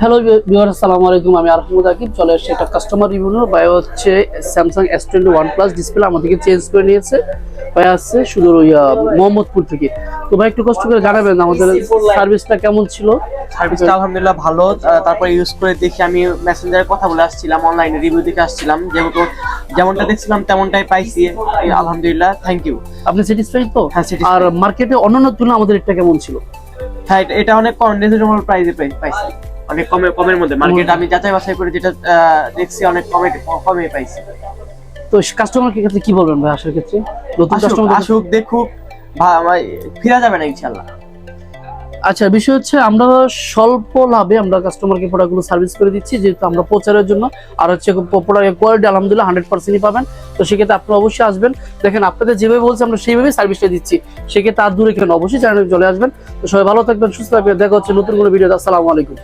Hello viewer আসসালামু আলাইকুম আমি আরহামুদ আকিব চলে এসেছি একটা কাস্টমার রিভিউ ভাই হচ্ছে Samsung S twenty one plus display আমাদেরকে চেঞ্জ করে নিয়েছে। ভাই আসছে শুধু ওই মোহাম্মদপুর থেকে। তো ভাই একটু কষ্ট করে জানাবেন আমাদের সার্ভিসটা কেমন ছিল? সার্ভিসটা আলহামদুলিল্লাহ ভালো। তারপরে ইউজ করে দেখি আমি মেসেঞ্জারে কথা বলে আসছিলাম অনলাইনে রিভিউ দেখে আসছিলাম। যেহেতু যেমনটা দেখছিলাম তেমনটাই পাইছি। আলহামদুলিল্লাহ থ্যাংক ইউ আপনি স্যাটিসফাইড তো? হ্যাঁ, আর মার্কেটে অন্যান্য তুলনায় আমাদের এটা কেমন ছিল? হ্যাঁ এটা- অনেক কম রিজনেবল প্রাইসে পাইছি। অনেক কমে কমের মধ্যে মার্কেট আমি যাচাই বাছাই করে যেটা দেখছি অনেক কমে কমে পাইছি। তো কাস্টমার ক্ষেত্রে কি বলবেন ভাই আসার ক্ষেত্রে? নতুন কাস্টমার আসুক দেখুক। ভা- আমার- ফিরা যাবে না ইনশাল্লাহ আচ্ছা বিষয় হচ্ছে আমরা স্বল্প লাভে আমরা কাস্টমারকে প্রোডাক্টগুলো সার্ভিস করে দিচ্ছি যেহেতু আমরা প্রচারের জন্য। আর হচ্ছে প্রোডাক্টের কোয়ালিটি আলহামদুলিল্লাহ হান্ড্রেড পার্সেন্টই পাবেন। তো সেক্ষেত্রে আপনারা অবশ্যই আসবেন। দেখেন আপনাদের যেভাবে বলছে আমরা সেইভাবে সার্ভিসটা দিচ্ছি। সেক্ষেত্রে আর দূরে কেন অবশ্যই চ্যানেলে চলে আসবেন। তো সবাই ভালো থাকবেন সুস্থ থাকবেন। দেখা হচ্ছে নতুন কোনো ভিডিও আসসালামু আলাইকুম।